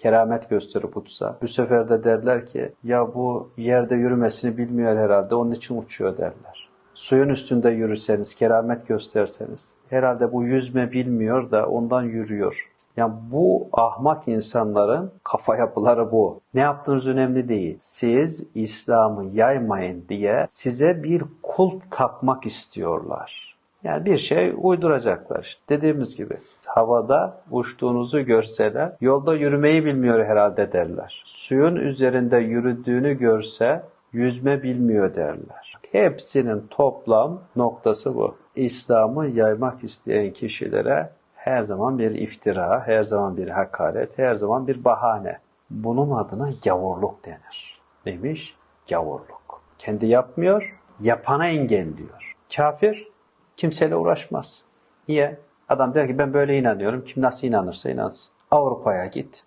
keramet gösterip uçsa, bu sefer de derler ki ya bu yerde yürümesini bilmiyor herhalde onun için uçuyor derler. Suyun üstünde yürüseniz, keramet gösterseniz, herhalde bu yüzme bilmiyor da ondan yürüyor. Yani bu ahmak insanların kafa yapıları bu. Ne yaptığınız önemli değil. Siz İslam'ı yaymayın diye size bir kulp takmak istiyorlar. Yani bir şey uyduracaklar. İşte dediğimiz gibi havada uçtuğunuzu görseler yolda yürümeyi bilmiyor herhalde derler. Suyun üzerinde yürüdüğünü görse yüzme bilmiyor derler. Hepsinin toplam noktası bu. İslam'ı yaymak isteyen kişilere her zaman bir iftira, her zaman bir hakaret, her zaman bir bahane. Bunun adına gavurluk denir. Neymiş? Gavurluk. Kendi yapmıyor, yapana engelliyor. Kafir kimseyle uğraşmaz. Niye? Adam der ki ben böyle inanıyorum. Kim nasıl inanırsa inansın. Avrupa'ya git.